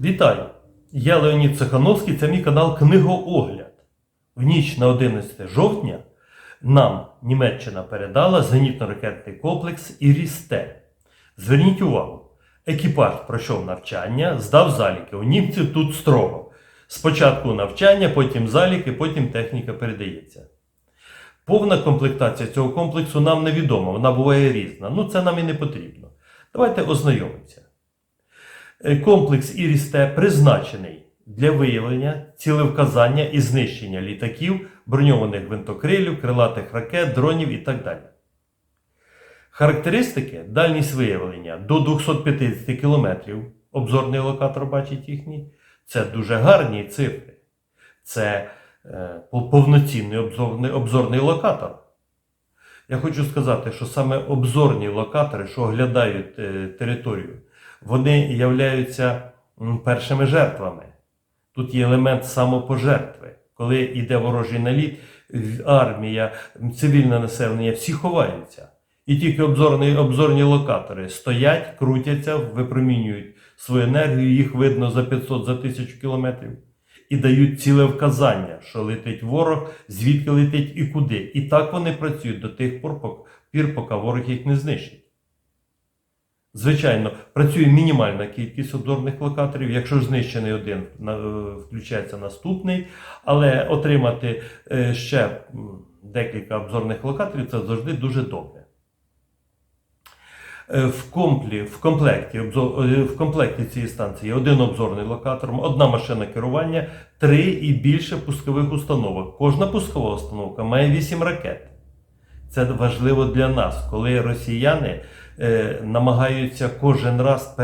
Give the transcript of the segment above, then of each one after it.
Вітаю! Я Леонід Цехановський, це мій канал Книгоогляд. В ніч на 11 жовтня нам Німеччина передала зенітно-ракетний комплекс Ірісте. Зверніть увагу, екіпаж пройшов навчання, здав заліки. У німців тут строго. Спочатку навчання, потім заліки, потім техніка передається. Повна комплектація цього комплексу нам невідома, вона буває різна. Ну це нам і не потрібно. Давайте ознайомимося. Е, Комплекс Ірісте призначений для виявлення, цілевказання і знищення літаків, броньованих гвинтокрилів, крилатих ракет, дронів і так далі. Характеристики дальність виявлення до 250 км. Обзорний локатор бачить їхній. Це дуже гарні цифри. Це е, повноцінний обзорний, обзорний локатор. Я хочу сказати, що саме обзорні локатори, що оглядають е, територію, вони являються першими жертвами. Тут є елемент самопожертви. Коли йде ворожий наліт, армія, цивільне населення, всі ховаються. І тільки обзорні, обзорні локатори стоять, крутяться, випромінюють свою енергію, їх видно за 500 за 1000 кілометрів. І дають ціле вказання, що летить ворог, звідки летить і куди. І так вони працюють до тих пір, поки ворог їх не знищить. Звичайно, працює мінімальна кількість обзорних локаторів. Якщо знищений один, е, включається наступний. Але отримати е, ще декілька обзорних локаторів це завжди дуже добре. Е, В, комплі, в, комплекті, в комплекті цієї станції є один обзорний локатор, одна машина керування, три і більше пускових установок. Кожна пускова установка має 8 ракет. Це важливо для нас, коли росіяни намагаються кожен раз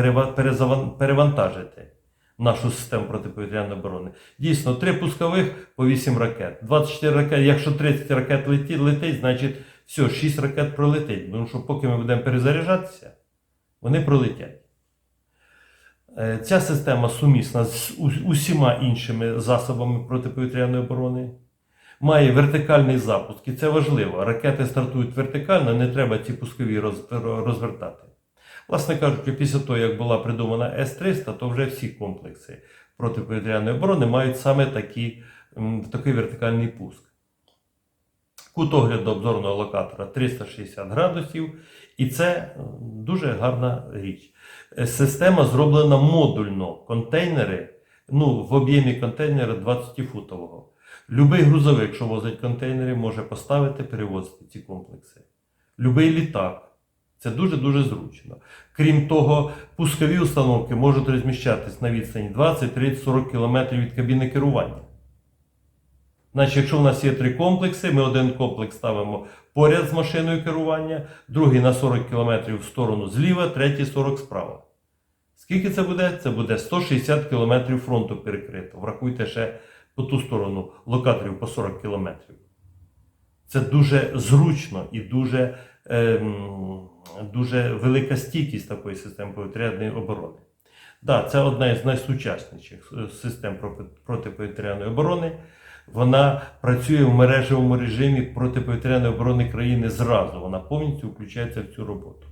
перевантажити нашу систему протиповітряної оборони. Дійсно, три пускових по 8 ракет. 24 ракети, якщо 30 ракет летить, летить, значить все, 6 ракет пролетить. Тому що поки ми будемо перезаряджатися, вони пролетять. Е, Ця система сумісна з усіма іншими засобами протиповітряної оборони. Має вертикальний запуск, і це важливо. Ракети стартують вертикально, не треба ці пускові розвертати. Власне кажучи, після того, як була придумана С-300, то вже всі комплекси протиповітряної оборони мають саме такі, такий вертикальний пуск. Кут огляду обзорного локатора 360 градусів, і це дуже гарна річ. Е, Система зроблена модульно. Контейнери, ну, в об'ємі контейнера 20-футового. Любий грузовик, що возить контейнери, може поставити, перевозити ці комплекси. Любий літак. Це дуже-дуже зручно. Крім того, пускові установки можуть розміщатись на відстані 20, 30, 40 км від кабіни керування. Значить, якщо в нас є три комплекси, ми один комплекс ставимо поряд з машиною керування, другий на 40 км в сторону зліва, третій 40 справа. Скільки це буде? Це буде 160 км фронту перекрито. Врахуйте ще по ту сторону локаторів по 40 км. Це дуже зручно і дуже, ем, дуже велика стійкість такої системи повітряної оборони. Так, це одна із найсучасніших е, систем протиповітряної оборони. Вона працює в мережевому режимі протиповітряної оборони країни зразу. Вона повністю включається в цю роботу.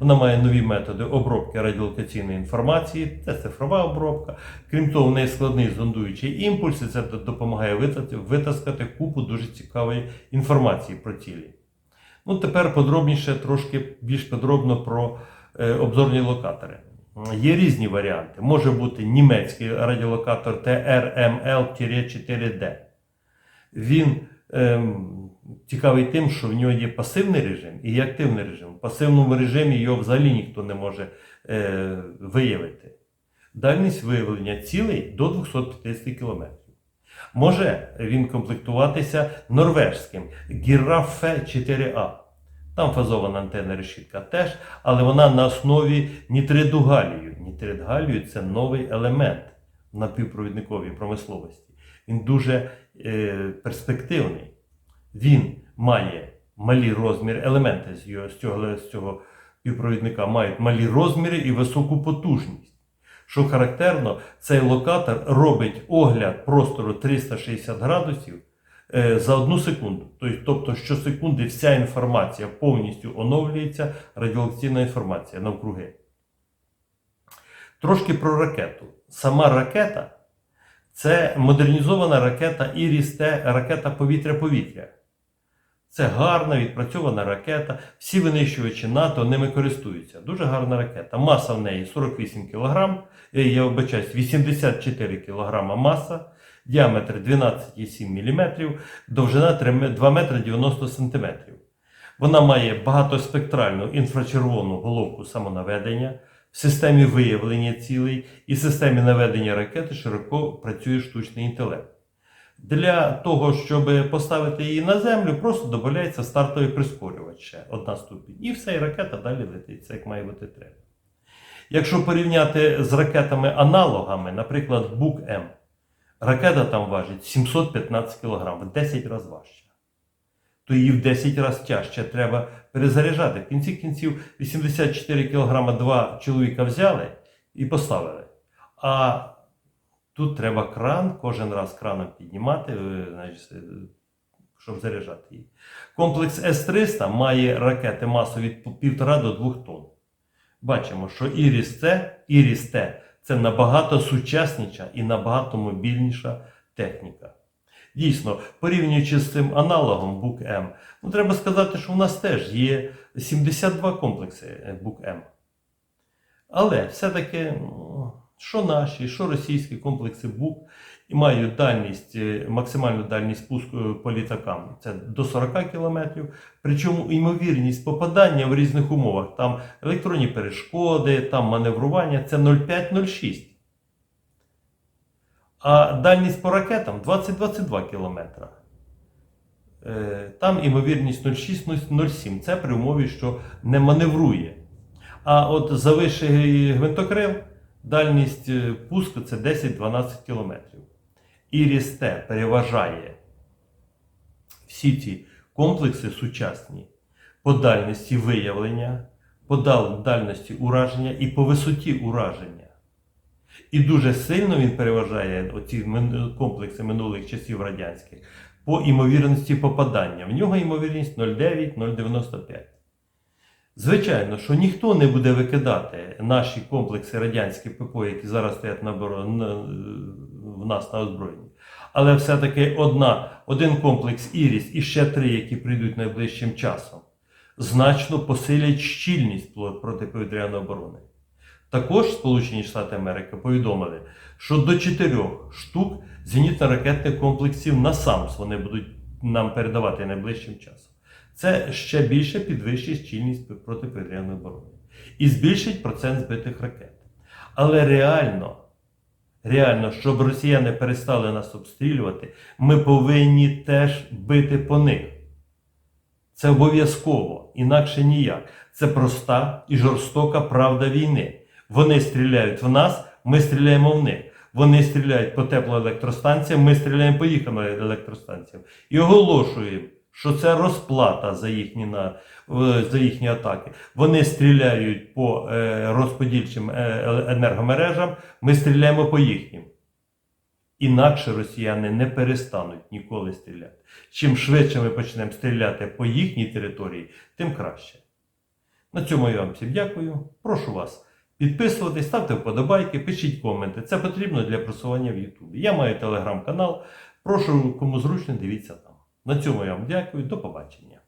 Вона має нові методи обробки радіолокаційної інформації, це цифрова обробка. Крім того, в неї складний зондуючий імпульс, і це допомагає витаскати купу дуже цікавої інформації про цілі. Ну, тепер подробніше, трошки більш подробно про е, обзорні локатори. Є різні варіанти. Може бути німецький радіолокатор TRML-4D. Він ем, цікавий тим, що в нього є пасивний режим і є активний режим. В пасивному режимі його взагалі ніхто не може е, виявити. Дальність виявлення цілей до 250 км. Може він комплектуватися норвежським Giraffe 4A. Там фазована антенна решітка теж, але вона на основі нітриду галію. Нітрид галію це новий елемент напівпровідниковій промисловості. Він дуже е, перспективний. Він має малі розміри, елементи з, його, з, цього, з цього півпровідника мають малі розміри і високу потужність. Що характерно, цей локатор робить огляд простору 360 градусів е, за одну секунду. Тобто, Тобто щосекунди вся інформація повністю оновлюється, радіолокаційна інформація навкруги. Трошки про ракету. сама ракета це модернізована ракета Іріс-Т, ракета повітря-повітря. Це гарна відпрацьована ракета. Всі винищувачі НАТО ними користуються. Дуже гарна ракета. Маса в неї 48 кг, я вибачаюсь, 84 кг маса, діаметр 12,7 мм, довжина 2 метри 90 см. Вона має багатоспектральну інфрачервону головку самонаведення, в системі виявлення цілей і системі наведення ракети широко працює штучний інтелект. Для того, щоб поставити її на землю, просто додається стартовий прискорювач одна ступінь. І все, і ракета далі летить, це як має бути треба. Якщо порівняти з ракетами-аналогами, наприклад, Бук-М, ракета там важить 715 кг, в 10 разів важча. То її в 10 разів тяжче треба перезаряджати. В кінці кінців 84 кг два чоловіка взяли і поставили. А Тут треба кран, кожен раз краном піднімати, е, е, щоб заряджати її. Комплекс С-300 має ракети масою від 1,5 до 2 тонн. Бачимо, що Іріс-Т Іріс Т це набагато сучасніша і набагато мобільніша техніка. Дійсно, порівнюючи з цим аналогом Бук-М, ну, треба сказати, що у нас теж є 72 комплекси Бук-М. Але все-таки. Що наші, що російські комплекси БУК і мають дальність, е, максимальну дальність пуску по літакам це до 40 км. Причому ймовірність попадання в різних умовах, там електронні перешкоди, там маневрування це 0,5-0,6. А дальність по ракетам 20-22 км. Е, Там ймовірність 0,6-0,7. Це при умові, що не маневрує. А от за вищий гвинтокрил Дальність е, пуску це 10-12 км. Іріс Т переважає всі ці комплекси сучасні по дальності виявлення, по дальності ураження і по висоті ураження. І дуже сильно він переважає оці комплекси минулих часів радянських по імовірності попадання. В нього ймовірність 0,9-0,95. Звичайно, що ніхто не буде викидати наші комплекси радянські ППО, які зараз стоять на, оборо- в нас на озброєнні. Але все-таки одна, один комплекс Іріс і ще три, які прийдуть найближчим часом, значно посилять щільність протиповітряної оборони. Також Сполучені Штати Америки повідомили, що до чотирьох штук зенітно-ракетних комплексів насамс вони будуть нам передавати найближчим часом. Це ще більше підвищить щільність протиповітряної оборони і збільшить процент збитих ракет. Але реально, реально, щоб росіяни перестали нас обстрілювати, ми повинні теж бити по них. Це обов'язково, інакше ніяк. Це проста і жорстока правда війни. Вони стріляють в нас, ми стріляємо в них. Вони стріляють по теплоелектростанціям, ми стріляємо по їхнім електростанціям. І оголошуємо, що це розплата за їхні, на, е, за їхні атаки. Вони стріляють по е, розподільчим е, енергомережам, ми стріляємо по їхнім. Інакше росіяни не перестануть ніколи стріляти. Чим швидше ми почнемо стріляти по їхній території, тим краще. На цьому я вам всім дякую. Прошу вас підписуватись, ставте вподобайки, пишіть коменти. Це потрібно для просування в Ютубі. Я маю телеграм-канал. Прошу, кому зручно, дивіться там. На цьому я вам дякую. До побачення.